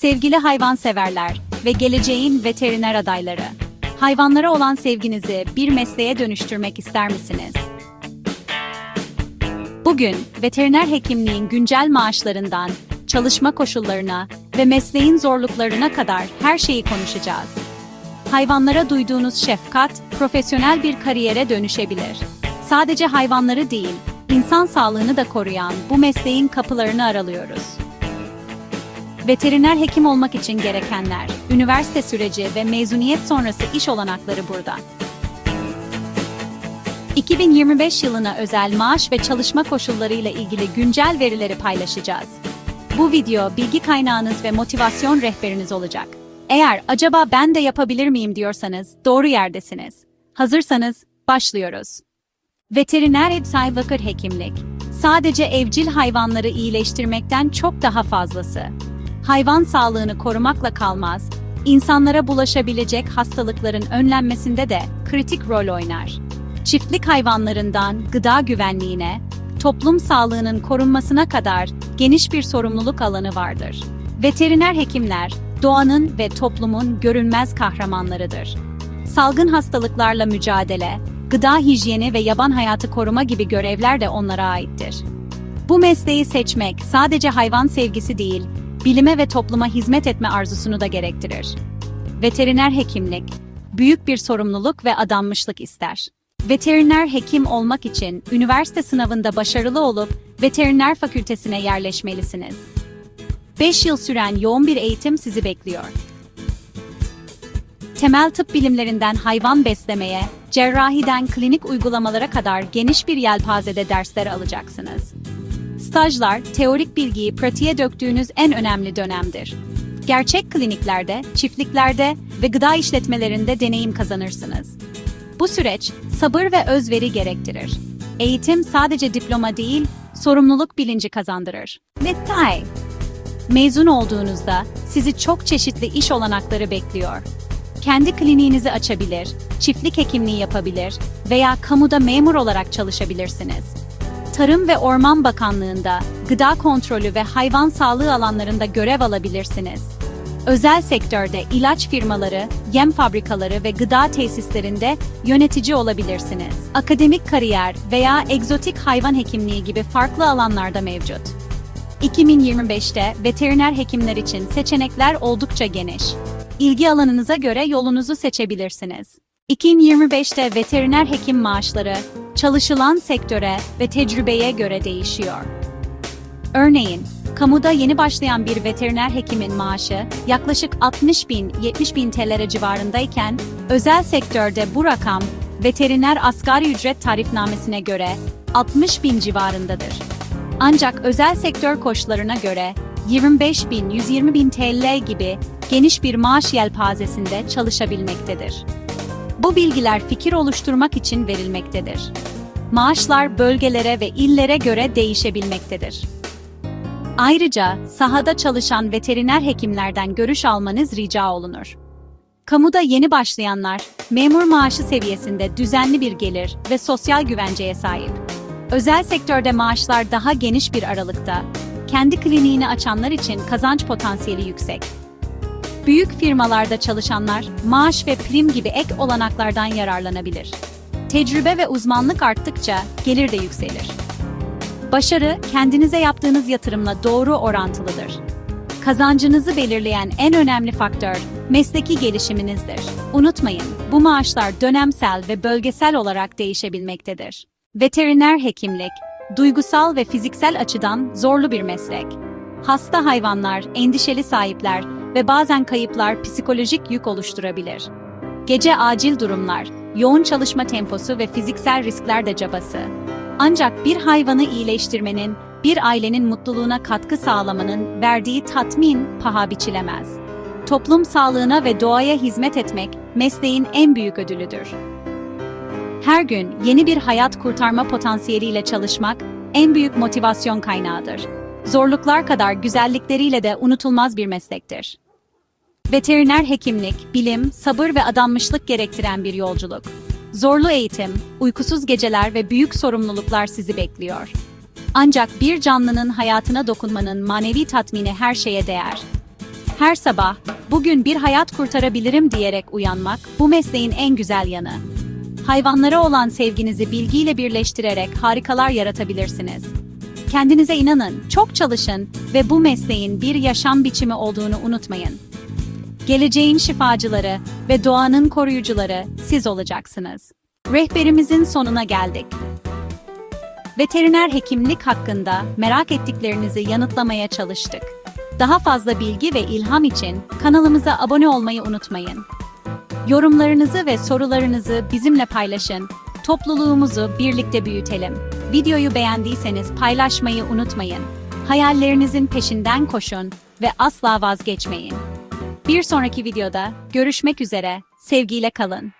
Sevgili hayvanseverler ve geleceğin veteriner adayları. Hayvanlara olan sevginizi bir mesleğe dönüştürmek ister misiniz? Bugün veteriner hekimliğin güncel maaşlarından, çalışma koşullarına ve mesleğin zorluklarına kadar her şeyi konuşacağız. Hayvanlara duyduğunuz şefkat profesyonel bir kariyere dönüşebilir. Sadece hayvanları değil, insan sağlığını da koruyan bu mesleğin kapılarını aralıyoruz. Veteriner hekim olmak için gerekenler, üniversite süreci ve mezuniyet sonrası iş olanakları burada. 2025 yılına özel maaş ve çalışma koşullarıyla ilgili güncel verileri paylaşacağız. Bu video bilgi kaynağınız ve motivasyon rehberiniz olacak. Eğer acaba ben de yapabilir miyim diyorsanız doğru yerdesiniz. Hazırsanız başlıyoruz. Veteriner evsel vakır hekimlik sadece evcil hayvanları iyileştirmekten çok daha fazlası. Hayvan sağlığını korumakla kalmaz, insanlara bulaşabilecek hastalıkların önlenmesinde de kritik rol oynar. Çiftlik hayvanlarından gıda güvenliğine, toplum sağlığının korunmasına kadar geniş bir sorumluluk alanı vardır. Veteriner hekimler, doğanın ve toplumun görünmez kahramanlarıdır. Salgın hastalıklarla mücadele, gıda hijyeni ve yaban hayatı koruma gibi görevler de onlara aittir. Bu mesleği seçmek sadece hayvan sevgisi değil, bilime ve topluma hizmet etme arzusunu da gerektirir. Veteriner hekimlik, büyük bir sorumluluk ve adanmışlık ister. Veteriner hekim olmak için üniversite sınavında başarılı olup veteriner fakültesine yerleşmelisiniz. 5 yıl süren yoğun bir eğitim sizi bekliyor. Temel tıp bilimlerinden hayvan beslemeye, cerrahiden klinik uygulamalara kadar geniş bir yelpazede dersler alacaksınız. Stajlar, teorik bilgiyi pratiğe döktüğünüz en önemli dönemdir. Gerçek kliniklerde, çiftliklerde ve gıda işletmelerinde deneyim kazanırsınız. Bu süreç sabır ve özveri gerektirir. Eğitim sadece diploma değil, sorumluluk bilinci kazandırır. Detay. Mezun olduğunuzda sizi çok çeşitli iş olanakları bekliyor. Kendi kliniğinizi açabilir, çiftlik hekimliği yapabilir veya kamuda memur olarak çalışabilirsiniz. Tarım ve Orman Bakanlığı'nda gıda kontrolü ve hayvan sağlığı alanlarında görev alabilirsiniz. Özel sektörde ilaç firmaları, yem fabrikaları ve gıda tesislerinde yönetici olabilirsiniz. Akademik kariyer veya egzotik hayvan hekimliği gibi farklı alanlarda mevcut. 2025'te veteriner hekimler için seçenekler oldukça geniş. İlgi alanınıza göre yolunuzu seçebilirsiniz. 2025'te veteriner hekim maaşları çalışılan sektöre ve tecrübeye göre değişiyor. Örneğin, kamuda yeni başlayan bir veteriner hekimin maaşı yaklaşık 60 bin 70 bin TL civarındayken, özel sektörde bu rakam veteriner asgari ücret tarifnamesine göre 60 bin civarındadır. Ancak özel sektör koşullarına göre 25 bin 120 bin TL gibi geniş bir maaş yelpazesinde çalışabilmektedir. Bu bilgiler fikir oluşturmak için verilmektedir. Maaşlar bölgelere ve illere göre değişebilmektedir. Ayrıca sahada çalışan veteriner hekimlerden görüş almanız rica olunur. Kamuda yeni başlayanlar, memur maaşı seviyesinde düzenli bir gelir ve sosyal güvenceye sahip. Özel sektörde maaşlar daha geniş bir aralıkta, kendi kliniğini açanlar için kazanç potansiyeli yüksek. Büyük firmalarda çalışanlar, maaş ve prim gibi ek olanaklardan yararlanabilir. Tecrübe ve uzmanlık arttıkça gelir de yükselir. Başarı, kendinize yaptığınız yatırımla doğru orantılıdır. Kazancınızı belirleyen en önemli faktör, mesleki gelişiminizdir. Unutmayın, bu maaşlar dönemsel ve bölgesel olarak değişebilmektedir. Veteriner hekimlik, duygusal ve fiziksel açıdan zorlu bir meslek. Hasta hayvanlar, endişeli sahipler ve bazen kayıplar psikolojik yük oluşturabilir. Gece acil durumlar, yoğun çalışma temposu ve fiziksel riskler de cabası. Ancak bir hayvanı iyileştirmenin, bir ailenin mutluluğuna katkı sağlamanın verdiği tatmin paha biçilemez. Toplum sağlığına ve doğaya hizmet etmek mesleğin en büyük ödülüdür. Her gün yeni bir hayat kurtarma potansiyeliyle çalışmak en büyük motivasyon kaynağıdır. Zorluklar kadar güzellikleriyle de unutulmaz bir meslektir. Veteriner hekimlik, bilim, sabır ve adanmışlık gerektiren bir yolculuk. Zorlu eğitim, uykusuz geceler ve büyük sorumluluklar sizi bekliyor. Ancak bir canlının hayatına dokunmanın manevi tatmini her şeye değer. Her sabah, bugün bir hayat kurtarabilirim diyerek uyanmak, bu mesleğin en güzel yanı. Hayvanlara olan sevginizi bilgiyle birleştirerek harikalar yaratabilirsiniz. Kendinize inanın, çok çalışın ve bu mesleğin bir yaşam biçimi olduğunu unutmayın. Geleceğin şifacıları ve doğanın koruyucuları siz olacaksınız. Rehberimizin sonuna geldik. Veteriner hekimlik hakkında merak ettiklerinizi yanıtlamaya çalıştık. Daha fazla bilgi ve ilham için kanalımıza abone olmayı unutmayın. Yorumlarınızı ve sorularınızı bizimle paylaşın. Topluluğumuzu birlikte büyütelim. Videoyu beğendiyseniz paylaşmayı unutmayın. Hayallerinizin peşinden koşun ve asla vazgeçmeyin. Bir sonraki videoda görüşmek üzere. Sevgiyle kalın.